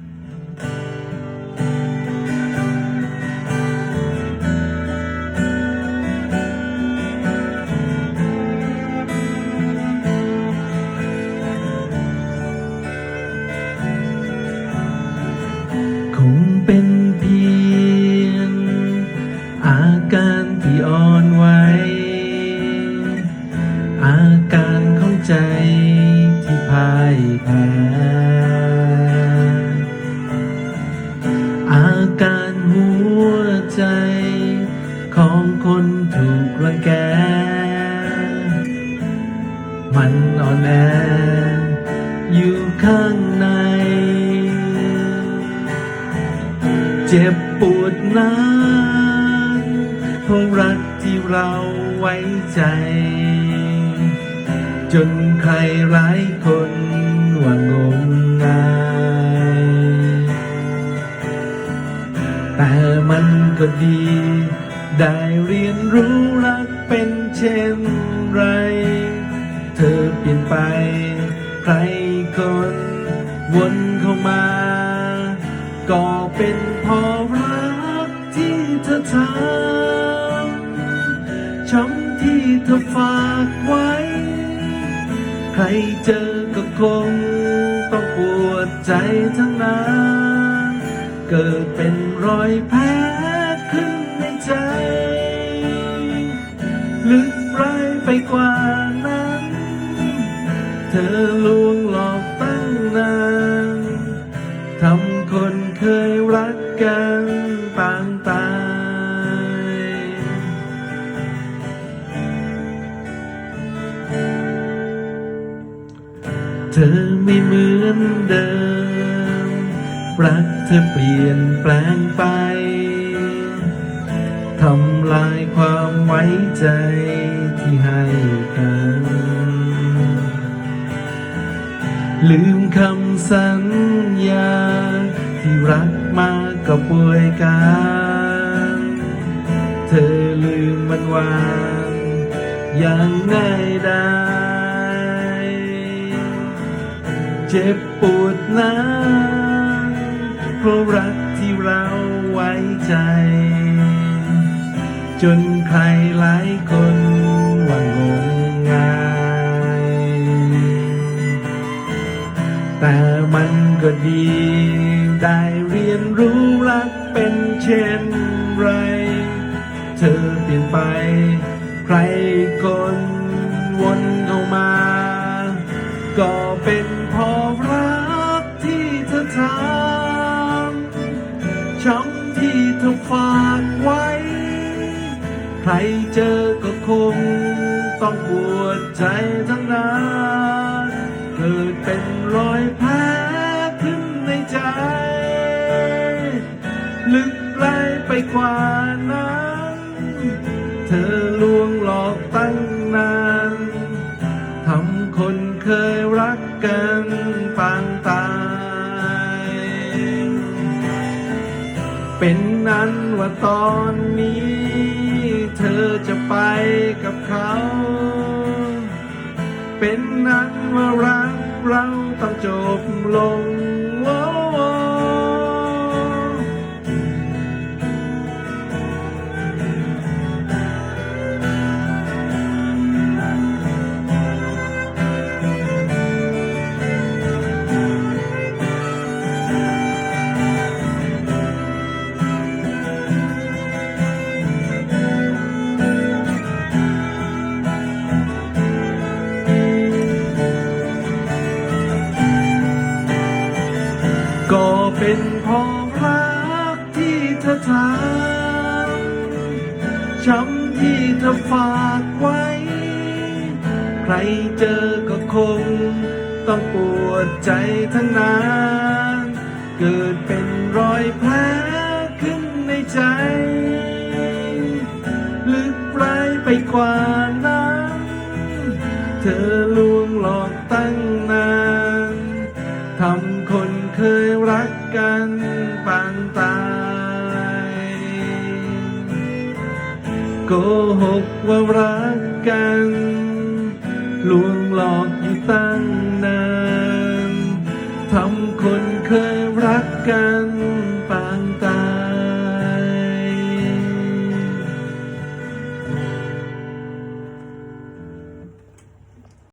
คงเป็นเพียง อาการที่อ่อนไหวอาการของใจที่พ่ายแพ้ มันอ่อนแออยู่ข้างใน เจ็บปวดนานเพราะรักที่เราไว้ใจ จนใครหลายคนว่างมงายแต่มันก็ดี ได้เรียนรู้รักเป็นเช่นไร เธอเปลี่ยนไป ใครคนวนเข้ามา ก็เป็นพอรักที่เธอทำช้ำที่เธอฝากไว้ ใครเจอก็คงต้องปวดใจทั้งนั้นเกิดเป็นรอยแผลขึ้นในใจ ลึกร้ายไปกว่านั้น อลวงหลอกตั้งนานทำคนเคยรักกันปางตายเธอไม่เหมือนเดิม รักเธอเปลี่ยนแปลงไปทำลายความไว้ใจที่ให้กัน ลืมคำสัญญา ที่รักมากับป่วยกันเธอลืมมันวางอย่างง่ายได้เจ็บปวดนานเพราะรักที่เราไว้ใจ จนใครหลายคน ก็ดี ได้เรียนรู้รักเป็นเช่นไร เธอเปลี่ยนไป ใครคนวนเข้ามา ก็เป็นเพอรักที่เธอทำช้ำที่เธอฝากไว้ ใครเจอก็คงต้องปวดใจทั้งนั้นเกิดเป็นรอยแผล ลึกไกลไปกว่านั้นเธอลวงหลอกตั้งนานทำคนเคยรักกันปางตาย เป็นนั้นว่าตอนนี้ เธอจะไปกับเขา เป็นนั้นว่ารักเราต้องจบลง เป็นพราะรักที่เธอทำช้ำที่เธอฝากไว้ ใครเจอก็คง ต้องปวดใจทั้งนั้น เกิดเป็นรอยแผลขึ้นในใจ ลึกไกลไปกว่านั้น เธอลวงหลอกตั้ง โกหกว่ารักกันลวงหลอกอยู่ตั้งนานทำคนเคยรักกัน